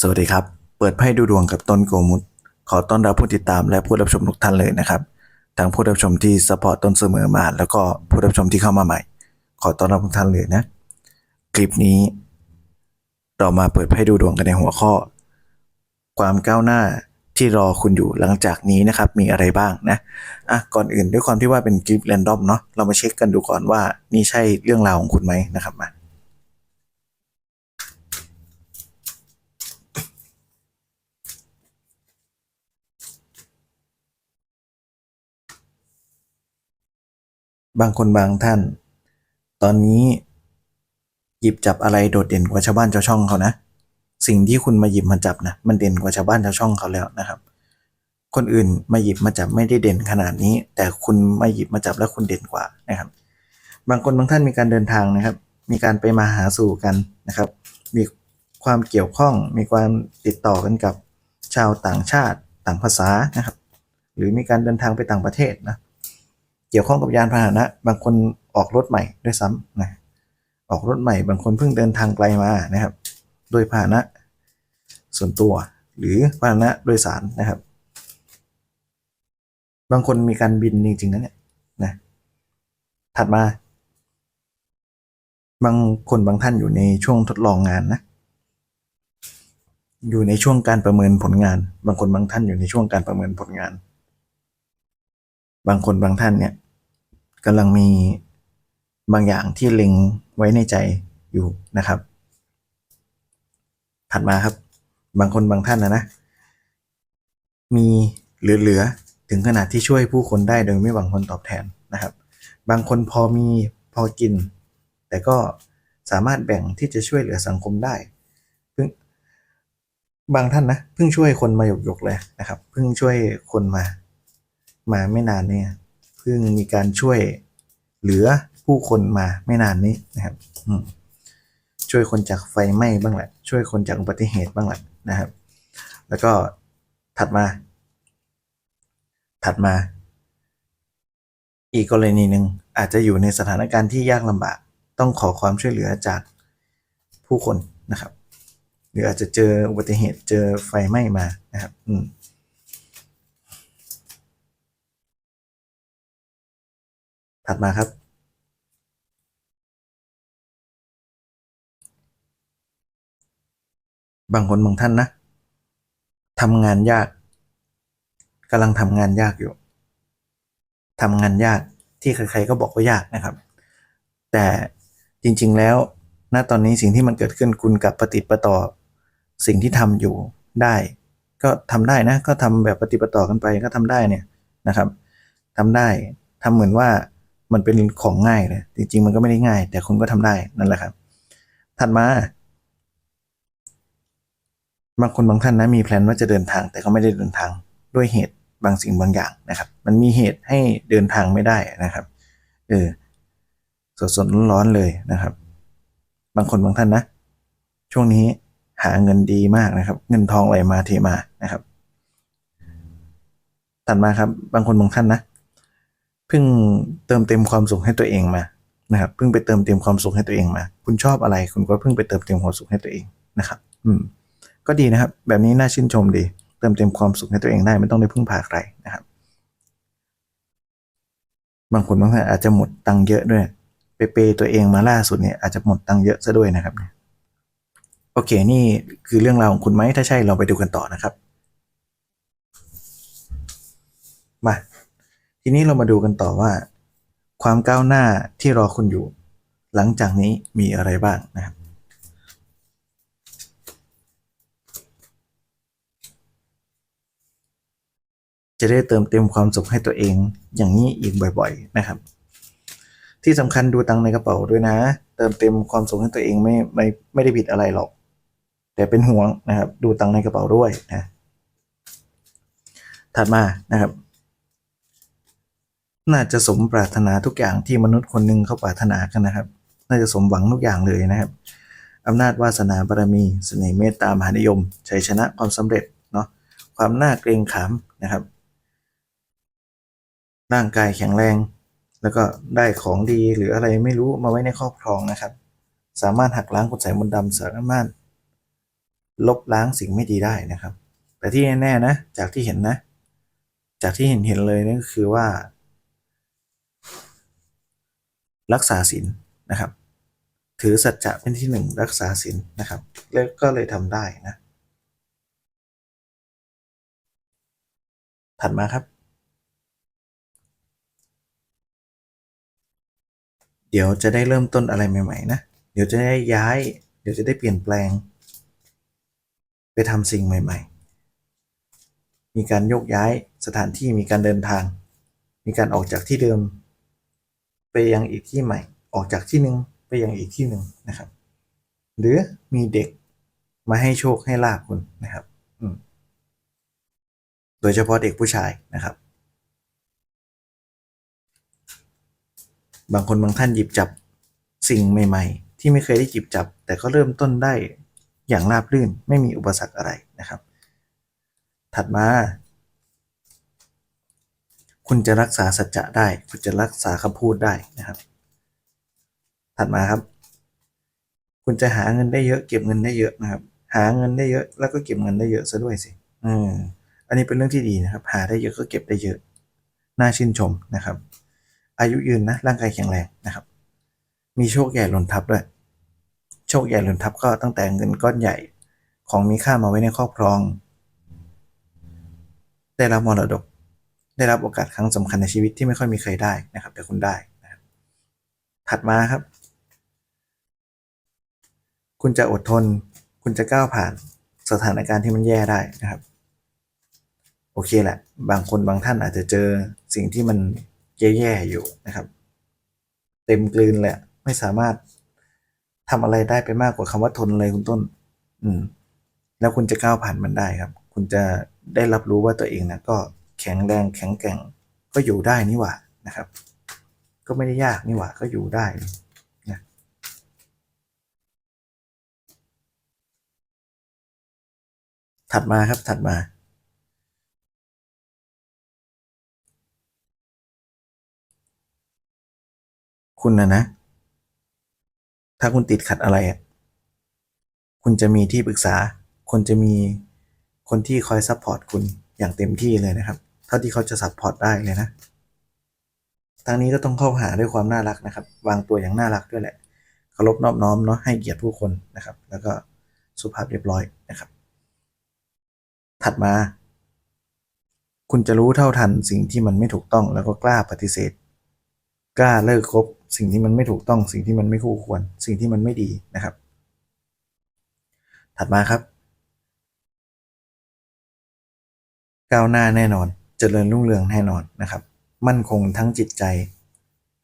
สวัสดีครับ เปิดไพ่ดูดวงกับต้นโกมุตขอต้อนรับผู้ติดตามและผู้รับชมทุกท่านเลยนะครับ ทั้งผู้รับชมที่สปอร์ตต้นเสมอมา แล้วก็ผู้รับชมที่เข้ามาใหม่ ขอต้อนรับทุกท่านเลยนะ คลิปนี้ เรามาเปิดไพ่ดูดวงกันในหัวข้อ ความก้าวหน้าที่รอคุณอยู่หลังจากนี้นะครับ มีอะไรบ้างนะอะก่อนอื่นด้วยความที่ว่าเป็นคลิปแรนดอมเนาะเรามาเช็คกันดูก่อนว่านี่ใช่เรื่องราวของคุณไหมนะครับมา บางคนบางท่าน ตอนนี้ หยิบจับอะไรโดดเด่นกว่าชาวบ้านชาวช่องเขานะ สิ่งที่คุณมาหยิบมาจับนะมันเด่นกว่าชาวบ้านชาวช่องเขาแล้วนะครับ คนอื่นมาหยิบมาจับไม่ได้เด่นขนาดนี้ แต่คุณมาหยิบมาจับแล้วคุณเด่นกว่านะครับ บางคนบางท่านมีการเดินทางนะครับ มีการไปมาหาสู่กันนะครับ มีความเกี่ยวข้องมีความติดต่อกันกับชาวต่างชาติต่างภาษานะครับ หรือมีการเดินทางไปต่างประเทศนะ เกี่ยวข้องกับยานพาหนะ บางคนออกรถใหม่ด้วยซ้ำนะออกรถใหม่บางคนเพิ่งเดินทางไกลมานะครับ โดยพาหนะส่วนตัว หรือพาหนะโดยสารนะครับ บางคนมีการบินจริงๆนะเนี่ยนะถัดมา บางคนบางท่านอยู่ในช่วงทดลองงานนะอยู่ในช่วงการประเมินผลงาน บางคนบางท่านอยู่ในช่วงการประเมินผลงาน บางคนบางท่านเนี่ย กำลังมีบางอย่างที่เล็งไว้ในใจอยู่นะครับ ถัดมาครับ บางคนบางท่านนะนะ มีเหลือๆถึงขนาดที่ช่วยผู้คนได้โดยไม่หวังผลตอบแทนนะครับ บางคนพอมีพอกิน แต่ก็สามารถแบ่งที่จะช่วยเหลือสังคมได้เพิ่งบางท่านนะเพิ่งช่วยคนมาหยกๆเลยนะครับเพิ่งช่วยคนมา มาไม่นานเนี่ย เพิ่งมีการช่วยเหลือผู้คนมาไม่นานนี้นะครับช่วยคนจากไฟไหม้บ้างแหละ ช่วยคนจากอุบัติเหตุบ้างแหละนะครับ แล้วก็ถัดมา ถัดมา อีกกรณีหนึ่งอาจจะอยู่ในสถานการณ์ที่ยากลำบาก ต้องขอความช่วยเหลือจากผู้คนนะครับ หรืออาจจะเจออุบัติเหตุเจอไฟไหม้มานะครับ อืม ถัดมาครับ บางคนบางท่านนะทำงานยากกำลังทำงานยากอยู่ทำงานยากที่ใครๆก็บอกว่ายากนะครับ แต่จริงๆแล้วณตอนนี้สิ่งที่มันเกิดขึ้นคุณกับปฏิดประต่อสิ่งที่ทำอยู่ได้ ก็ทำได้นะ ก็ทำแบบปฏิดประต่อกันไปก็ทำได้เนี่ยนะครับทำได้ทำเหมือนว่า มันเป็นของง่ายเลยจริง ๆ มันก็ไม่ได้ง่าย แต่คุณก็ทำได้นั่นแหละครับ ถัดมา บางคนบางท่านนะมีแพลนว่าจะเดินทาง แต่ก็ไม่ได้เดินทางด้วยเหตุบางสิ่งบางอย่างนะครับ มันมีเหตุให้เดินทางไม่ได้นะครับเออสดสดๆร้อนๆเลยนะครับ บางคนบางท่านนะ ช่วงนี้หาเงินดีมากนะครับ เงินทองไหลมาเทมานะครับ ถัดมาครับ บางคนบางท่านนะ เพิ่งเติมเต็มความสุขให้ตัวเองมานะครับเพิ่งไปเติมเต็มความสุขให้ตัวเองมา คุณชอบอะไร คุณก็เพิ่งไปเติมเต็มความสุขให้ตัวเองนะครับ อืม ก็ดีนะครับ แบบนี้น่าชื่นชมดี เติมเต็มความสุขให้ตัวเองได้ไม่ต้องได้พึ่งพาใครนะครับ บางคนบางท่านอาจจะหมดตังค์เยอะด้วย ไปเปย์ตัวเองมาล่าสุดเนี่ยอาจจะหมดตังค์เยอะซะด้วยนะครับโอเค นี่คือเรื่องราวของคุณไหมถ้าใช่เราไปดูกันต่อนะครับ มา ทีนี้เรามาดูกันต่อว่า ความก้าวหน้าที่รอคุณอยู่ หลังจากนี้มีอะไรบ้างนะครับจะได้เติมเต็มความสุขให้ตัวเองอย่างนี้อีกบ่อย ๆ นะครับ ที่สำคัญดูตังในกระเป๋าด้วยนะ เติมเต็มความสุขให้ตัวเองไม่ไม่ไม่ได้ผิดอะไรหรอก แต่เป็นห่วงนะครับ ดูตังในกระเป๋าด้วยนะ ถัดมานะครับ น่าจะสมปรารถนาทุกอย่างที่มนุษย์คนหนึ่งเขาปรารถนากันนะครับ น่าจะสมหวังทุกอย่างเลยนะครับอำนาจวาสนาบารมีสเสน่ห์เมตตามหานิยมชัยชนะความสำเร็จเนาะความน่าเกรงขามนะครับ ร่างกายแข็งแรง แล้วก็ได้ของดีหรืออะไรไม่รู้มาไว้ในครอบครองนะครับ สามารถหักล้างคุณใส่มนต์ดำสามารถลบล้างสิ่งไม่ดีได้นะครับ แต่ที่แน่ๆนะ จากที่เห็นนะ จากที่เห็นเห็นเลยนั่นก็คือว่า รักษาศีลนะครับ ถือสัจจะเป็นที่หนึ่งรักษาศีลนะครับ แล้วก็เลยทำได้นะ ถัดมาครับ เดี๋ยวจะได้เริ่มต้นอะไรใหม่ๆนะ เดี๋ยวจะได้ย้าย เดี๋ยวจะได้เปลี่ยนแปลง ไปทำสิ่งใหม่ ๆ มีการโยกย้ายสถานที่มีการเดินทาง มีการออกจากที่เดิม ไปยังอีกที่ใหม่ ออกจากที่หนึ่งไปยังอีกที่หนึ่งนะครับ หรือมีเด็กมาให้โชคให้ลาบคุณนะครับอืโดยเฉพาะเด็กผู้ชายนะครับ บางคนบางท่านหยิบจับสิ่งใหม่ ๆ ที่ไม่เคยได้หยิบจับ แต่ก็เริ่มต้นได้อย่างราบรื่นไม่มีอุปสรรคอะไรนะครับ ถัดมา คุณจะรักษาสัจจะได้ คุณจะรักษาคำพูดได้นะครับ ถัดมาครับ คุณจะหาเงินได้เยอะ เก็บเงินได้เยอะนะครับ หาเงินได้เยอะแล้วก็เก็บเงินได้เยอะซะด้วยสิอืมอันนี้เป็นเรื่องที่ดีนะครับ หาได้เยอะก็เก็บได้เยอะ น่าชื่นชมนะครับ อายุยืนนะร่างกายแข็งแรงนะครับ มีโชคใหญ่หล่นทับด้วย โชคใหญ่หล่นทับก็ตั้งแต่เงินก้อนใหญ่ของมีค่ามาไว้ในครอบครอง ได้รับมรดก ได้รับโอกาสครั้งสำคัญในชีวิตที่ไม่ค่อยมีใครได้นะครับ แต่คุณได้นะครับถัดมาครับ คุณจะอดทน คุณจะก้าวผ่านสถานการณ์ที่มันแย่ได้นะครับ โอเคแหละ บางคนบางท่านอาจจะเจอสิ่งที่มันแย่ๆอยู่นะครับ เต็มกลืนเละไม่สามารถทำอะไรได้ไปมากกว่าคำว่าทนเลยคุณต้น อืม แล้วคุณจะก้าวผ่านมันได้ครับ คุณจะได้รับรู้ว่าตัวเองนะก็ แข็งแรงแข็งแกร่ง ก็อยู่ได้นี่หว่านะครับ ก็ไม่ได้ยากนี่หว่าก็อยู่ได้นะถัดมาครับถัดมา คุณนะนะ ถ้าคุณติดขัดอะไรอะคุณจะมีที่ปรึกษาคนจะมีคนที่คอยซัพพอร์ตคุณอย่างเต็มที่เลยนะครับ ท่าที่เขาจะซัพพอร์ตได้เลยนะทางนี้ก็ต้องเข้าหาด้วยความน่ารักนะครับ วางตัวอย่างน่ารักด้วยแหละเคารพนอบน้อมเนาะให้เกียรติผู้คนนะครับ แล้วก็สุภาพเรียบร้อยนะครับ ถัดมา คุณจะรู้เท่าทันสิ่งที่มันไม่ถูกต้องแล้วก็กล้าปฏิเสธ กล้าเลิกคบสิ่งที่มันไม่ถูกต้อง สิ่งที่มันไม่คู่ควร สิ่งที่มันไม่ดีนะครับ ถัดมาครับ ก้าวหน้าแน่นอน เจริญรุ่งเรืองแน่นอนนะครับ มั่นคงทั้งจิตใจ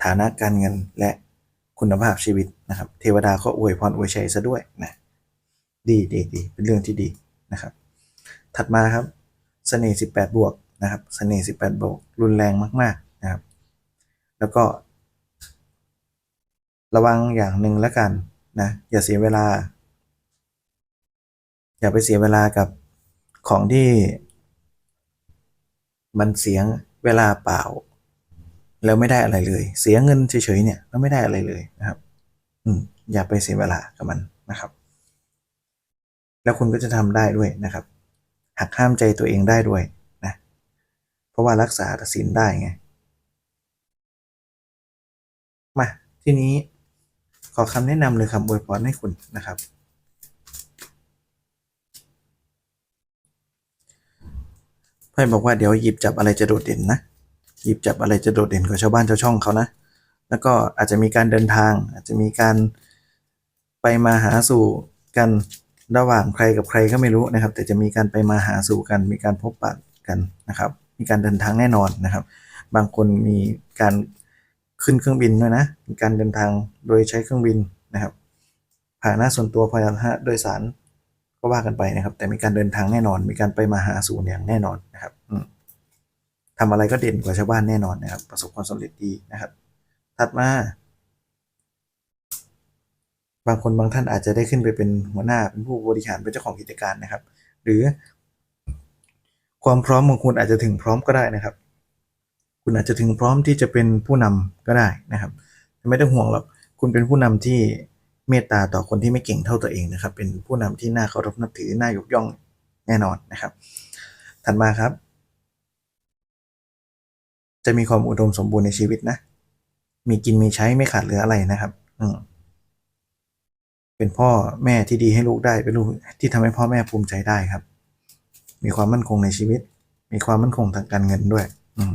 ฐานะการเงินและคุณภาพชีวิตนะครับ เทวดาก็อวยพรอวยชัยซะด้วยนะดีดีดีเป็นเรื่องที่ดีนะครับ ถัดมาครับเสน่ห์18 บวกนะครับเสน่ห์18 บวก รุนแรงมาก ๆนะครับ แล้วก็ ระวังอย่างหนึ่งแล้วกันนะอย่าเสียเวลา อย่าไปเสียเวลากับของที่ มันเสียงเวลาเปล่า แล้วไม่ได้อะไรเลย เสียเงินเฉยๆเนี่ยแล้วไม่ได้อะไรเลยนะครับ อืมอย่าไปเสียเวลากับมันนะครับ แล้วคุณก็จะทำได้ด้วยนะครับ หักห้ามใจตัวเองได้ด้วยนะ เพราะว่ารักษาศีลได้ไงมาทีนี้ขอคำแนะนำหรือคำอวยพรให้คุณนะครับ ไพ่บอกว่าเดี๋ยวหยิบจับอะไรจะโดดเด่นนะ หยิบจับอะไรจะโดดเด่นกว่าชาวบ้านชาวช่องเขานะ แล้วก็อาจจะมีการเดินทาง อาจจะมีการไปมาหาสู่กันระหว่างใครกับใครก็ไม่รู้นะครับ แต่จะมีการไปมาหาสู่กัน มีการพบปะกันนะครับ มีการเดินทางแน่นอนนะครับ บางคนมีการขึ้นเครื่องบินด้วยนะมีการเดินทางโดยใช้เครื่องบินนะครับผ่าหนะส่วนตัวพาหนะโดยสาร ก็ว่ากันไปนะครับ แต่มีการเดินทางแน่นอน มีการไปมาหาสู่อย่างแน่นอนนะครับอืมทำอะไรก็เด่นกว่าชาวบ้านแน่นอนนะครับ ประสบความสำเร็จดีนะครับ ถัดมา บางคนบางท่านอาจจะได้ขึ้นไปเป็นหัวหน้าเป็นผู้บริหารเป็นเจ้าของกิจการนะครับ หรือ ความพร้อมของคุณอาจจะถึงพร้อมก็ได้นะครับ คุณอาจจะถึงพร้อมที่จะเป็นผู้นำก็ได้นะครับ ไม่ต้องห่วงหรอกคุณเป็นผู้นำที่ เมตตาต่อคนที่ไม่เก่งเท่าตัวเองนะครับ เป็นผู้นำที่น่าเคารพนับถือน่ายกย่องแน่นอนนะครับ ถัดมาครับ จะมีความอุดมสมบูรณ์ในชีวิตนะ มีกินมีใช้ไม่ขาดเหลืออะไรนะครับ อืมเป็นพ่อแม่ที่ดีให้ลูกได้เป็นลูกที่ทำให้พ่อแม่ภูมิใจได้ครับ มีความมั่นคงในชีวิต มีความมั่นคงทางการเงินด้วย อืม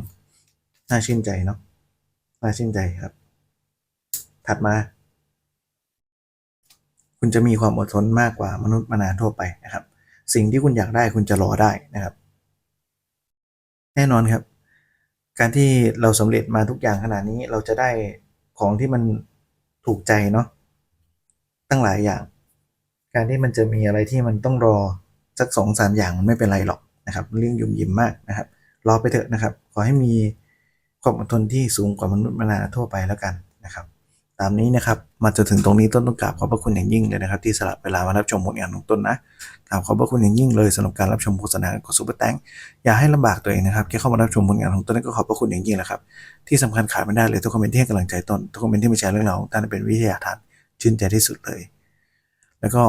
น่าชื่นใจเนาะน่าชื่นใจครับ ถัดมา คุณจะมีความอดทนมากกว่ามนุษย์มนาทั่วไปนะครับ สิ่งที่คุณอยากได้คุณจะรอได้นะครับ แน่นอนครับ การที่เราสำเร็จมาทุกอย่างขนาดนี้เราจะได้ของที่มันถูกใจเนาะตั้งหลายอย่าง การที่มันจะมีอะไรที่มันต้องรอสักสองสามอย่างมันไม่เป็นไรหรอกนะครับเรื่องยุ่มยิ้มมากนะครับรอไปเถอะนะครับ ขอให้มีความอดทนที่สูงกว่ามนุษย์มนาทั่วไปแล้วกัน ตามนี้นะครับมาจนถึงตรงนี้ต้นต้องกราบขอบพระคุณอย่างยิ่งเลยนะครับ ที่สละเวลามารับชมผลงานของต้นนะกราบขอบพระคุณอย่างยิ่งเลยสำหรับการรับชมโฆษณาของซูเปอร์แตงอย่าให้ลำบากตัวเองนะครับแค่เข้ามารับชมผลงานของต้นก็ขอบพระคุณอย่างยิ่งแหละครับที่สำคัญขาดไม่ได้เลยทุกคอมเมนต์ที่ให้กำลังใจต้นทุกคอมเมนต์ที่มาแชร์เรื่องราวของต้นเป็นวิทยาทานชื่นใจที่สุดเลย แล้วก็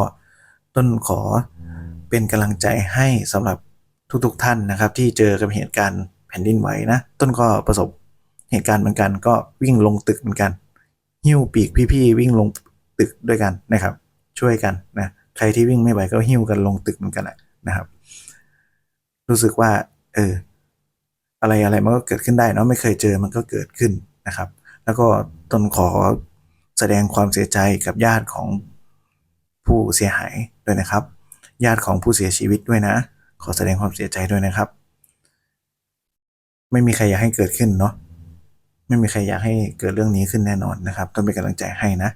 ต้นขอเป็นกำลังใจให้สำหรับทุกๆท่านนะครับ ที่เจอกับเหตุการณ์แผ่นดินไหวนะ ต้นก็ประสบเหตุการณ์เหมือนกัน ก็วิ่งลงตึกเหมือนกัน หิ้วปีกพี่ๆวิ่งลงตึกด้วยกันนะครับ ช่วยกันนะใครที่วิ่งไม่ไหวก็หิ้วกันลงตึกเหมือนกันแหละนะครับ รู้สึกว่า เออ อะไรอะไรมันก็เกิดขึ้นได้เนาะไม่เคยเจอมันก็เกิดขึ้นนะครับ แล้วก็ตนขอแสดงความเสียใจกับญาติของผู้เสียหายด้วยนะครับ ญาติของผู้เสียชีวิตด้วยนะ ขอแสดงความเสียใจด้วยนะครับ ไม่มีใครอยากให้เกิดขึ้นเนาะ ไม่มีใครอยากให้เกิดเรื่องนี้ขึ้นแน่นอนนะครับ ต้องเป็นกำลังใจให้นะ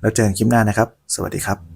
แล้วเจอกันคลิปหน้านะครับ สวัสดีครับ